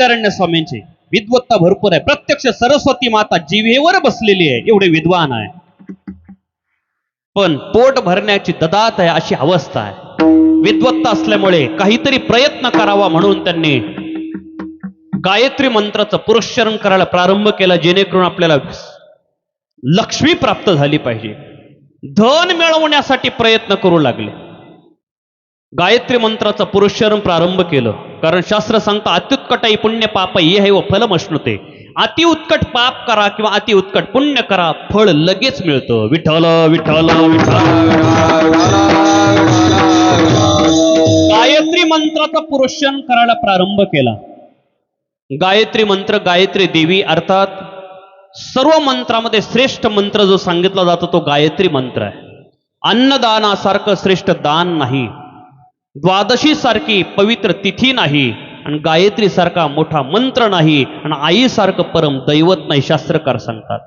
विद्यारण्य स्वामींची. विद्वत्ता भरपूर आहे. प्रत्यक्ष सरस्वती माता जीवेवर बसलेली आहे. एवढे विद्वान आहे. पण पोट भरण्याची ददात आहे अशी अवस्था आहे. विद्वत्ता असल्यामुळे काहीतरी प्रयत्न करावा म्हणून त्यांनी गायत्री मंत्राचं पुरस्चरण करायला प्रारंभ केला जेणेकरून आपल्याला लक्ष्मी प्राप्त झाली पाहिजे. धन मिळवण्यासाठी प्रयत्न करू लागले. गायत्री मंत्राचं पुरुषरण प्रारंभ केलं. कारण शास्त्र सांगतं अत्युत्कटाई पुण्य पाप ये हे व फलम अश्नुते. अति उत्कट पाप करा किंवा अति उत्कट पुण्य करा फळ लगेच मिळतं. विठ्ठल विठ्ठल विठ्ठल. गायत्री मंत्राचा पुरुषरण करायला प्रारंभ केला. गायत्री मंत्र गायत्री देवी अर्थात सर्व मंत्रामध्ये श्रेष्ठ मंत्र जो सांगितला जातो तो गायत्री मंत्र आहे. अन्नदानासारखं श्रेष्ठ दान नाही. द्वादशी सारखी पवित्र तिथी नाही आणि गायत्री सारखा मोठा मंत्र नाही आणि आईसारखं परम दैवत नाही शास्त्रकार सांगतात.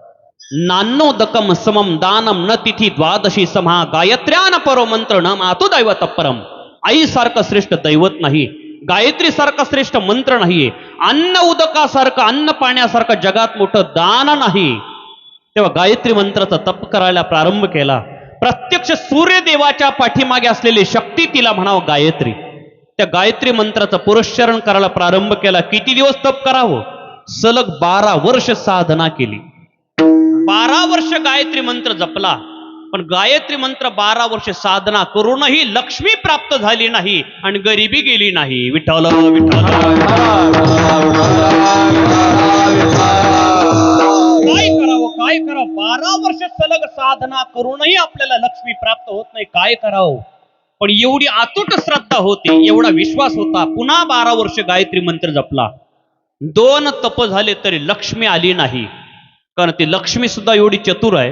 नान्नोदकम समम दानम न तिथी द्वादशी समहा गायत्र्यान परो मंत्र न मातो दैवत परम. आईसारखं श्रेष्ठ दैवत नाही गायत्री सारखा श्रेष्ठ मंत्र नाहीये अन्न उदकासारखं अन्न पाण्यासारखं जगात मोठं दान नाही. तेव्हा गायत्री मंत्राचा तप करायला प्रारंभ केला. प्रत्यक्ष सूर्यदेवाच्या पाठीमागे असलेली शक्ती तिला म्हणावं गायत्री. त्या गायत्री मंत्राचं पुरस्चरण करायला प्रारंभ केला. किती दिवस तप करावं? सलग बारा वर्ष साधना केली. बारा वर्ष गायत्री मंत्र जपला पण गायत्री मंत्र बारा वर्ष साधना करूनही लक्ष्मी प्राप्त झाली नाही आणि गरिबी गेली नाही. विठ्ठल विठ्ठल. बारा वर्ष सलग साधना करूनही आपल्याला लक्ष्मी प्राप्त होत नाही. काय करावं? पण एवढी अतूट श्रद्धा होती एवढा विश्वास होता. पुन्हा बारा वर्ष गायत्री मंत्र जपला. दोन तप झाले तरी लक्ष्मी आली नाही. कारण ती लक्ष्मी सुद्धा एवढी चतुर आहे.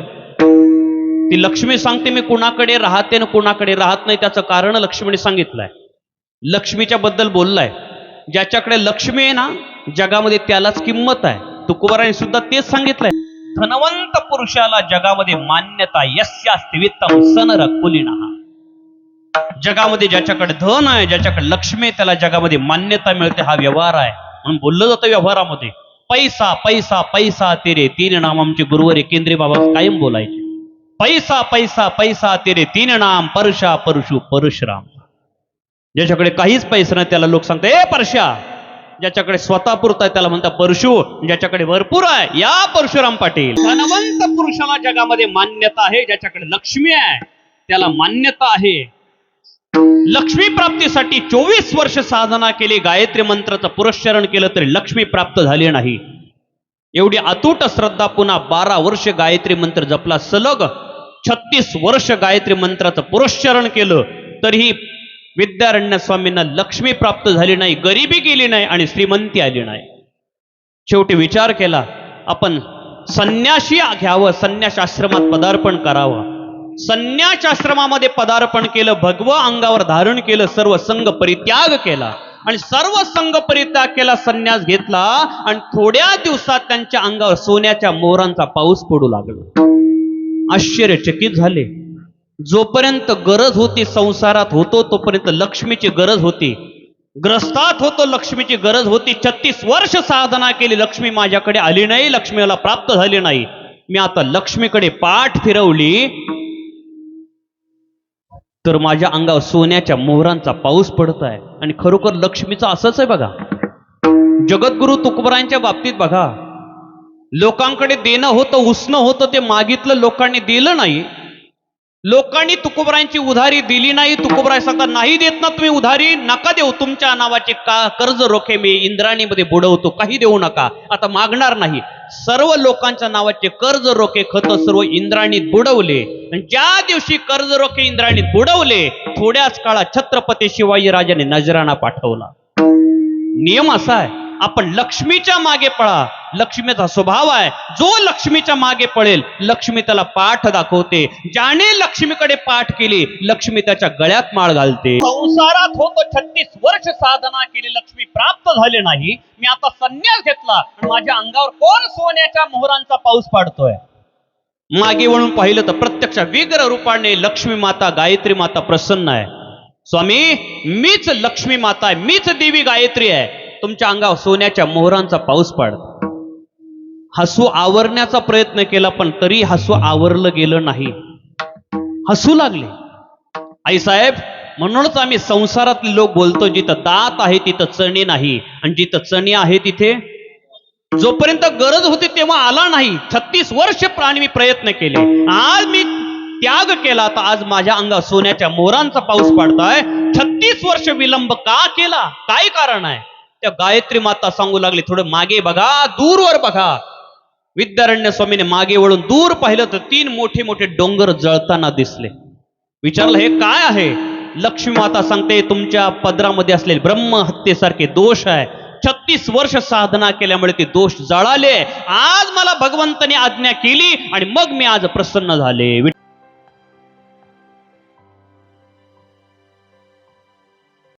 ती लक्ष्मी सांगते मी कुणाकडे राहते ना कुणाकडे राहत नाही त्याचं कारण लक्ष्मीने सांगितलंय. लक्ष्मीच्या बद्दल बोललाय. ज्याच्याकडे लक्ष्मी आहे ना जगामध्ये त्यालाच किंमत आहे. तुकोबाराने सुद्धा तेच सांगितलंय. धनवंत पुरुषाला जगामध्ये मान्यता यस्यास्ति वित्तम सनर कुलिना जगामध्ये ज्याच्याकडे धन आहे ज्याच्याकडे लक्ष्मी आहे त्याला जगामध्ये मान्यता मिळते हा व्यवहार आहे. म्हणून बोललं जातं व्यवहारामध्ये. पैसा पैसा पैसा तेरे तीन नाम आमचे गुरुवारी केंद्रीय बाबा कायम बोलायचे. पैसा पैसा पैसा तेरे तीन नाम परशा परशु परशुराम. ज्याच्याकडे काहीच पैसा नाही त्याला लोक सांगतात ए परशा ज्याच्याकडे स्वतः पुरत आहे त्याला म्हणतात परशु ज्याच्याकडे भरपूर आहे या परशुराम पाटील. धनवंत पुरुषाला जगामध्ये मान्यता आहे ज्याच्याकडे लक्ष्मी आहे त्याला मान्यता आहे. लक्ष्मी प्राप्तीसाठी चोवीस वर्ष साधना केली गायत्री मंत्राचं पुरस्चरण केलं तरी लक्ष्मी प्राप्त झाली नाही. एवढी अतूट श्रद्धा पुन्हा बारा वर्ष गायत्री मंत्र जपला सलग छत्तीस वर्ष गायत्री मंत्राचं पुरस्चरण केलं तरीही विद्यारण्य स्वामींना लक्ष्मी प्राप्त झाली नाही गरिबी गेली नाही आणि श्रीमंती आली नाही. शेवटी विचार केला आपण संन्याशी घ्यावं संन्यास आश्रमात पदार्पण करावं. संन्यास आश्रमामध्ये पदार्पण केलं भगव अंगावर धारण केलं सर्व संघ परित्याग केला. आणि सर्व संघ परित्याग केला संन्यास घेतला आणि थोड्या दिवसात त्यांच्या अंगावर सोन्याच्या मोहरांचा पाऊस पडू लागला. आश्चर्यचकित झाले. जोपर्यंत गरज होती संसारात होतो तोपर्यंत लक्ष्मीची गरज होती. ग्रस्तात होतो लक्ष्मीची गरज होती. छत्तीस वर्ष साधना केली लक्ष्मी माझ्याकडे आली नाही लक्ष्मीला प्राप्त झाली नाही. मी आता लक्ष्मीकडे पाठ फिरवली. तर माझ्या अंगावर सोन्याच्या मोहरांचा पाऊस पडत आहे आणि खरोखर लक्ष्मीचं असंच आहे बघा. जगद्गुरु तुकबरांच्या बाबतीत बघा. लोकांकडे देणं होतं उसणं होतं ते मागितलं लोकांनी दिलं नाही. लोकांनी तुकोबरांची उधारी दिली नाही तुकोबराय सांगता नाही देत ना तुम्ही उधारी नका देऊ तुमच्या नावाचे का कर्ज रोखे मी इंद्राणीमध्ये बुडवतो काही देऊ नका. आता मागणार नाही. सर्व लोकांच्या नावाचे कर्ज रोखे खत सर्व इंद्राणीत बुडवले. आणि ज्या दिवशी कर्ज रोखे इंद्राणीत बुडवले थोड्याच काळात छत्रपती शिवाजीराजाने नजराणा पाठवला. नियम असा आहे. आपण लक्ष्मीच्या मागे पळा. लक्ष्मीचा स्वभाव आहे. जो लक्ष्मीच्या मागे पळेल लक्ष्मी त्याला पाठ दाखवते. ज्याने लक्ष्मीकडे पाठ केली लक्ष्मी त्याच्या गळ्यात माळ घालते. संसारात होतो छत्तीस वर्ष साधना केली लक्ष्मी प्राप्त झाले नाही. मी आता संन्यास घेतला. आणि माझ्या अंगावर कोण सोन्याच्या मोहरांचा पाऊस पाडतोय. मागे वळून पाहिलं तर प्रत्यक्ष विग्र रूपाने लक्ष्मी माता गायत्री माता प्रसन्न आहे. स्वामी मीच लक्ष्मी माता आहे. मीच देवी गायत्री आहे. तुमच्या अंगावर सोन्याच्या मोहरांचा पाऊस पडत. हसू आवरण्याचा प्रयत्न केला पण तरी हसू आवरलं गेलं नाही. हसू लागले. आई साहेब म्हणूनच आम्ही संसारातले लोक बोलतो जिथं दात आहे तिथं चणी नाही आणि जिथं चणी आहे तिथे जोपर्यंत गरज होती तेव्हा आला नाही. छत्तीस वर्ष प्राणी मी प्रयत्न केले. आज मी त्याग केला तर आज माझ्या अंगावर सोन्याच्या मोरांचा पाऊस पडताय. छत्तीस वर्ष विलंब का केला? काय कारण आहे? त्या गायत्री माता सांगू लागली थोडं मागे बघा दूरवर बघा. विद्यारण्य स्वामीने मागे वळून दूर पाहिलं तर तीन मोठे मोठे डोंगर जळताना दिसले. विचारलं हे काय आहे? लक्ष्मी माता सांगते तुमच्या पदरामध्ये असलेले ब्रह्महत्येसारखे दोष आहे. छत्तीस वर्ष साधना केल्यामुळे ते दोष जळाले. आज मला भगवंताने आज्ञा केली आणि मग मी आज प्रसन्न झाले.